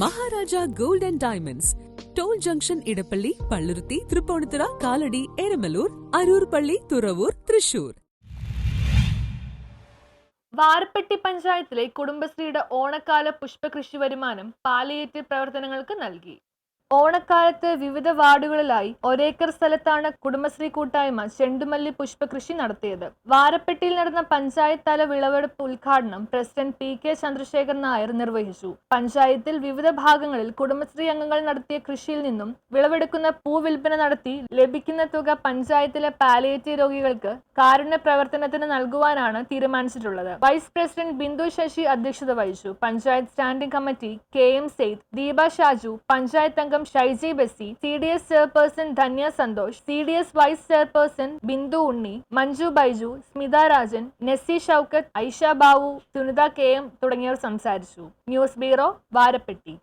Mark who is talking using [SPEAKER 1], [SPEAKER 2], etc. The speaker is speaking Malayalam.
[SPEAKER 1] Maharaja gold and diamonds. Toll junction Edappally Palluruthy Tripunithura Kalady Eramalloor Aroor പള്ളി തുറവൂർ തൃശൂർ.
[SPEAKER 2] വാരപ്പെട്ടി പഞ്ചായത്തിലെ കുടുംബശ്രീയുടെ ഓണക്കാല പുഷ്പകൃഷി വരുമാനം പാലിയേറ്റീവ് പ്രവർത്തനങ്ങൾക്ക് നൽകി. ഓണക്കാലത്ത് വിവിധ വാർഡുകളിലായി ഒരേക്കർ സ്ഥലത്താണ് കുടുംബശ്രീ കൂട്ടായ്മ ചെണ്ടുമല്ലി പുഷ്പകൃഷി നടത്തിയത്. വാരപ്പെട്ടിയിൽ നടന്ന പഞ്ചായത്ത് തല വിളവെടുപ്പ് ഉദ്ഘാടനം president P K Chandrasekhar Nair നിർവഹിച്ചു. പഞ്ചായത്തിൽ വിവിധ ഭാഗങ്ങളിൽ കുടുംബശ്രീ അംഗങ്ങൾ നടത്തിയ കൃഷിയിൽ നിന്നും വിളവെടുക്കുന്ന പൂ വിൽപ്പന നടത്തി ലഭിക്കുന്ന തുക പഞ്ചായത്തിലെ പാലിയേറ്റീവ് രോഗികൾക്ക് കാരുണ്യ പ്രവർത്തനത്തിന് നൽകുവാനാണ് തീരുമാനിച്ചിട്ടുള്ളത്. വൈസ് പ്രസിഡന്റ് ബിന്ദു ശശി അധ്യക്ഷത വഹിച്ചു. Panchayat standing committee K M Sayed Deepa Shaju panchayat അംഗം Shaiji Basi C D S chairperson Dhanya Santhosh C D S vice chairperson Bindu Unni Manju Baiju Smitha Rajan Nessy Shoukath Aisha Bavu Sunitha K M തുടങ്ങിയവർ സംസാരിച്ചു. News bureau Varapetty.